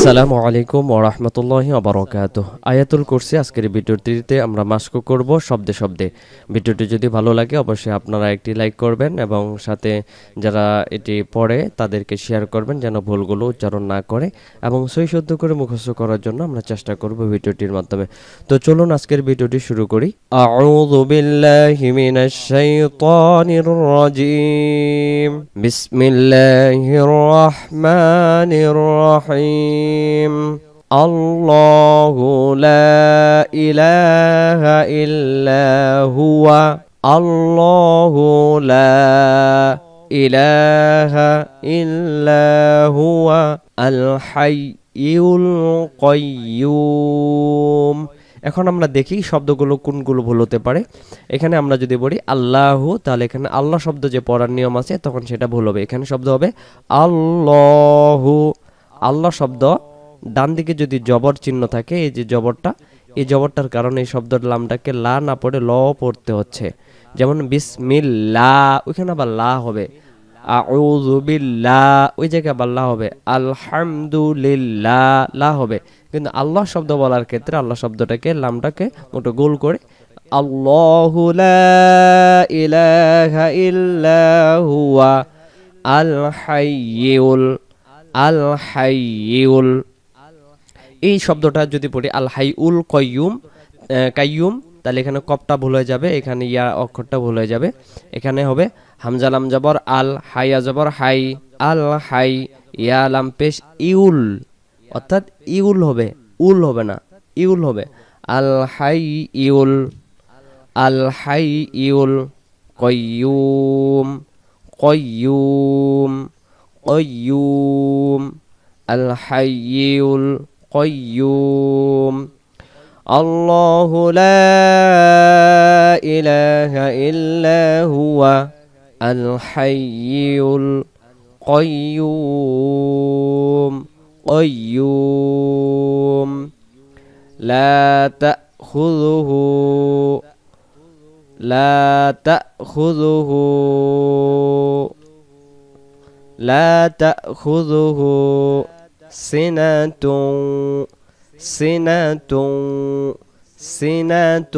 আসসালামু আলাইকুম ওরহমতুল্লাহ আবরকাত আয়াতুল কুরসি আজকের ভিডিওটিতে আমরা মাস্ক করব শব্দে শব্দে। ভিডিওটি যদি ভালো লাগে অবশ্যই আপনারা একটি লাইক করবেন এবং সাথে যারা এটি পড়ে তাদেরকে শেয়ার করবেন যেন ভুলগুলো উচ্চারণ না করে এবং সই শুদ্ধ করে মুখস্থ করার জন্য আমরা চেষ্টা করব ভিডিওটির মাধ্যমে। তো চলুন আজকের ভিডিওটি শুরু করি। আউযু বিল্লাহি মিনাশ শাইতানির রাজিম। বিসমিল্লাহির রহমানির রহিম। আল্লাহু লা ইলাহা ইল্লা হুয়া আল্লাহু লা ইলাহা ইল্লা হুয়া আল হাইয়ুল কাইয়্যুম এখন আমরা দেখি শব্দগুলো কোনগুলো ভুল হতে পারে। এখানে আমরা যদি বলি আল্লাহু, তাহলে এখানে আল্লাহ শব্দ যে পড়ার নিয়ম আছে, তখন সেটা ভুল হবে। এখানে শব্দ হবে আল্লাহু। আল্লাহ শব্দ, ডান দিকে যদি জবর চিহ্ন থাকে, এই যে জবরটা, এই জবরটার কারণে এই শব্দের লামটাকে লা না পড়ে ল পড়তে হচ্ছে। যেমন বিসমিল্লা, ওইখানে আবার লা হবে। আউযু বিল্লাহ ওই জায়গায় আবার লা হবে। আলহামদুলিল্লাহ লা হবে। কিন্তু আল্লাহ শব্দ বলার ক্ষেত্রে আল্লাহ শব্দটাকে, লামটাকে মোটো গোল করে আল্লাহু লা ইলাহা ইল্লা হুয়া আল হাইয়ুল আল হাইয়ুল এই শব্দটা যদি পড়ি আল হাইউল কয়ুম কাইয়ুম, তাহলে এখানে কপটা ভুল হয়ে যাবে, এখানে ইয়া অক্ষরটা ভুল হয়ে যাবে। এখানে হবে হামজা লাম জবর আল হাইয়া জবর, হাই আল হাই ইয়া লাম পেশ, ইউল। অর্থাৎ ইউল হবে, উল হবে না, ইউল হবে। আল হাই ইউল আল হাই ইউল কয়ুম কয়ুম القيوم الحي القيوم. الله لا إله إلا هو الحي القيوم. قيوم. لا تأخذه لا تأخذه. لا تأخذه سنة سنة سنة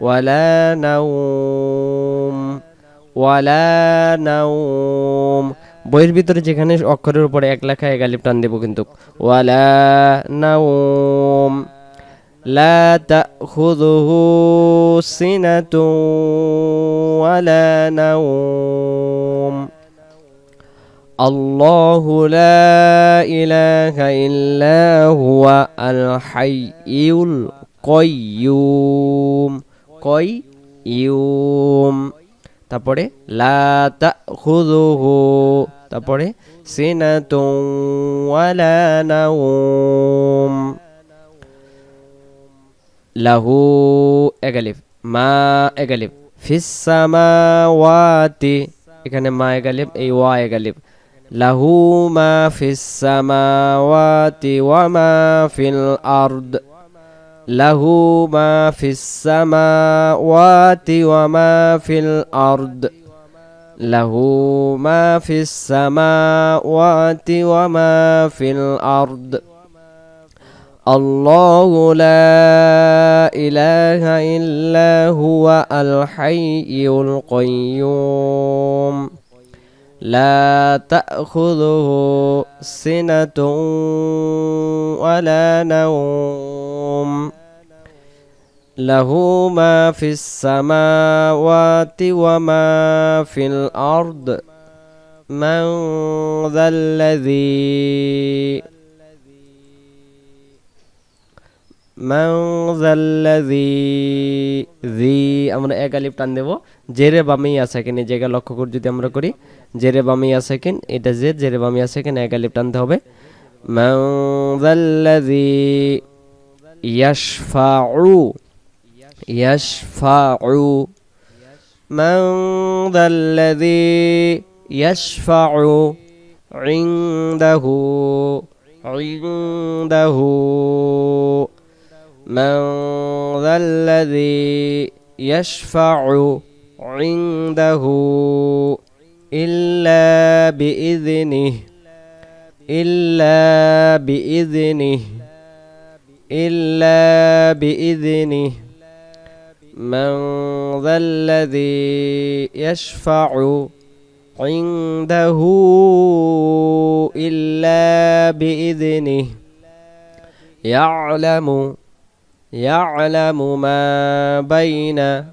ولا نوم ولا نوم বইয়ের ভিতরে যেখানে অক্ষরের উপরে এক লেখা এক আলিফ টান দেব কিন্তু ওয়ালা নাউম لا تأخذه سنة ولا نوم الله لا إله إلا هو الحي القيوم قيوم তারপরে লা তাখুযুহু তারপরে সিনাতুন ওয়ালা নাওম লাহু এগালিফ মা এগালিফ ফিস সামাওয়াতি এখানে মা এগালিফ এই ওয়া এগালিফ له ما في السماوات وما في الأرض. له ما في السماوات وما في الأرض. له ما في السماوات وما في الأرض. الله لا إله إلا هو الحي القيوم. لا تأخذه سنة ولا نوم. له ما في السماوات وما في الأرض. من ذا الذي আমরা এক আলিফ টান দেব জেরে বামেই আছে এখানে জায়গা লক্ষ্য করে যদি আমরা করি জেরে বামিয়া সেকেন্ড এটা জের জেরে বামিয়া সেকেন্ড এক আলিফ টানতে হবে মান যাল্লাযী ইয়াশফাউ ইয়াশফাউ মান যাল্লাযী ইয়াশফাউ عنده عنده من ذا الذي يشفع عنده إلا بإذنه إلا بإذنه إلا بإذنه. من ذا الذي يشفع عنده إلا بإذنه يعلم يعلم ما بين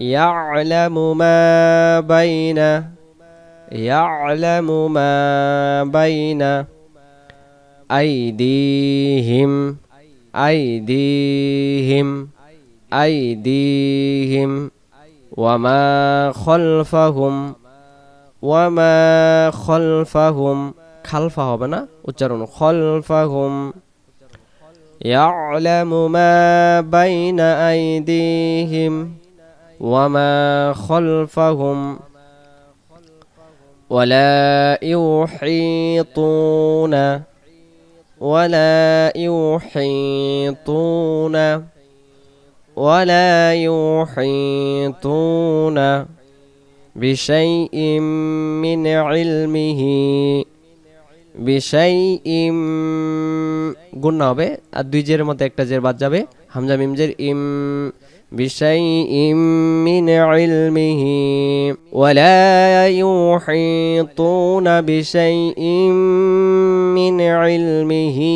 يعلم ما بين يعلم ما بين أيديهم أيديهم أيديهم وما خلفهم وما خلفهم খালফা হবে না উচ্চারণ খলফাহুম يعلم ما بين أيديهم وما خلفهم ولا يحيطون ولا يحيطون ولا يحيطون بشيء من علمه বিশাই ইম গুণ না হবে, আর দুই জের মধ্যে একটা জের বাদ যাবে। হামজা মিমজের ইম বিশাই ইম মিন ইলমিহি ওয়ালা ইউহিতুনা বিশাই ইম মিন মিহি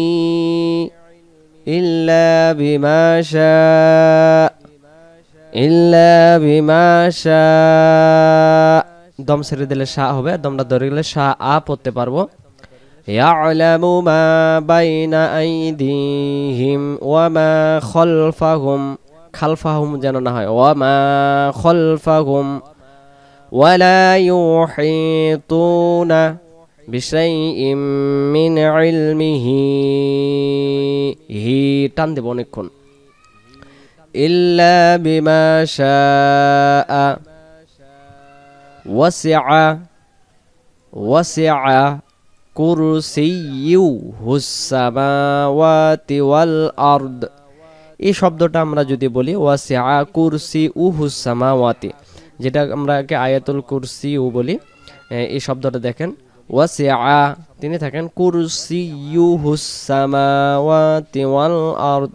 ইল্লা বিমা শাআ ইল্লা বিমা শাআ দম ছেড়ে দিলে সা হবে দমটা ধরে গেলে শাহ আ পড়তে পারব। يعلم ما بين أيديهم وما خلفهم خلفهم যেন না হয় وما خلفهم ولا يحيطون بشيء من علمه হি টান দেব অনেকক্ষণ إلا بما شاء وسع وسع ওয়াল আরদ এই শব্দটা আমরা যদি বলি, ওয়াসিআ কুরসি উহু সামাওয়াতি যেটা আমরা আয়াতুল কুরসি উ বলি এই শব্দটা দেখেন, ওয়াসিআ, তিনি থাকেন কুরসিয়ুহু সামাওয়াতি ওয়াল আরদ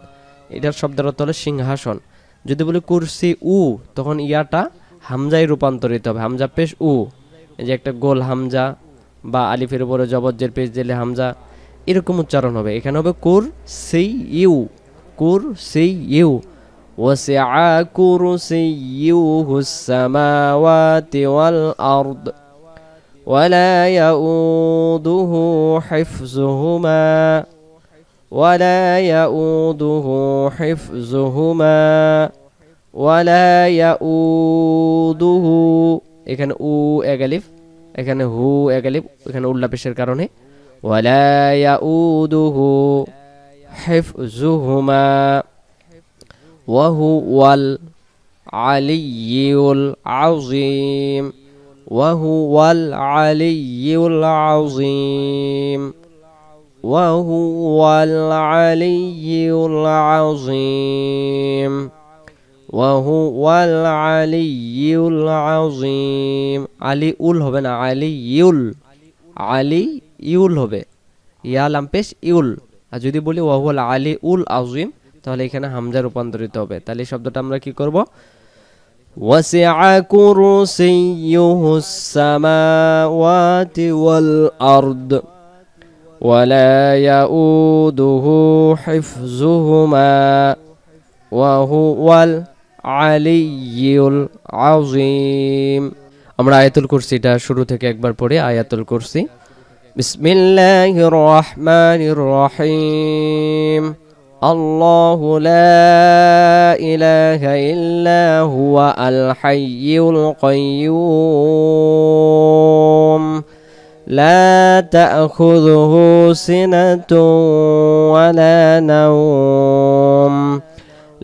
এটার শব্দের অর্থ হলো সিংহাসন। যদি বলি কুরসি উ তখন ইয়াটা হামজায় রূপান্তরিত হবে, হামজা পেশ উ, এই যে একটা গোল হামজা। বা আলিফের উপরে জবজ্জের পেজ দিলে হামজা এরকম উচ্চারণ হবে এখানে হবে কুর সেই ইউ কুর সেই ইউ وسع كرسيه السماوات والأرض ولا يؤوده حفظهما ولا يؤوده حفظهما ولا يؤوده এখানে উ এক আলিফ এখানে হু এক আলিফ এখানে উল্লা পেশের কারণে ওয়ালা ইয়াউদুহু হিফযুহুমা ওয়া হুয়াল আলিয়্যুল আযীম ওয়া হুয়াল আলিয়্যুল আযীম ওয়া হুয়াল আলিয়্যুল আযীম وهو العلي العظيم আলী উল হবে না আলী ইউল আলী ইউল হবে ইয়া লাম্পেশ ইউল আর যদি বলি ওয়াহুল আলী উল আজিম তাহলে এখানে হামজা রূপান্তরিত হবে তাহলে এই শব্দটা আমরা কি করব وسع كرسيه السماوات والأرض ولا يؤوده حفظهما وهو আলিয়ুল আযীম আমরা আয়াতুল কুরসিটা শুরু থেকে একবার পড়ে আয়াতুল কুরসি বিসমিল্লাহির রহমানির রহিম الله لا إله إلا هو الحي القيوم لا تأخذه سنة ولا نوم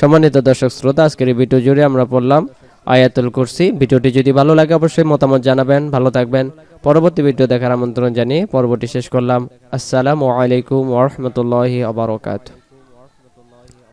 সম্মানিত দর্শক শ্রোতা, আজকের এই ভিডিও জুড়ে আমরা পড়লাম আয়াতুল কুরসি। ভিডিওটি যদি ভালো লাগে অবশ্যই মতামত জানাবেন। ভালো থাকবেন। পরবর্তী ভিডিও দেখার আমন্ত্রণ জানিয়ে পর্বটি শেষ করলাম। আসসালামু আলাইকুম ওরহমতুল্লাহি আবরকাত